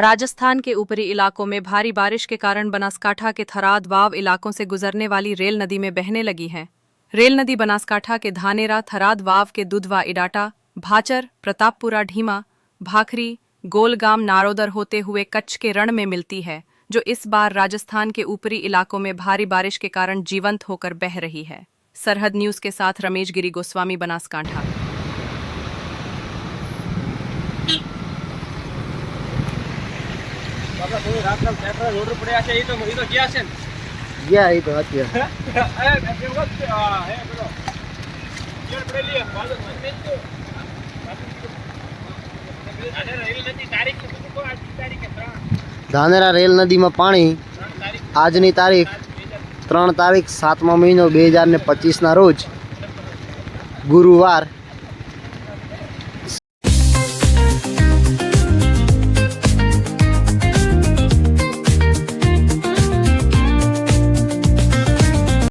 राजस्थान के ऊपरी इलाकों में भारी बारिश के कारण बनासकाठा के थराद वाव इलाकों से गुजरने वाली रेल नदी में बहने लगी है। रेल नदी बनासकाठा के धानेरा, थराद वाव के दुधवा इडाटा, भाचर, प्रतापपुरा ढीमा, भाखरी, गोलगाम, नारोदर होते हुए कच्छ के रण में मिलती है, जो इस बार राजस्थान के ऊपरी इलाकों में भारी बारिश के कारण जीवंत होकर बह रही है। सरहद न्यूज़ के साथ रमेश गिरी गोस्वामी, बनासकांठा। ધાનેરા રેલ નદીમાં પાણી. આજની તારીખ ત્રણ તારીખ સાતમા મહિનો બે હજાર ને પચીસના રોજ. ગુરુવાર.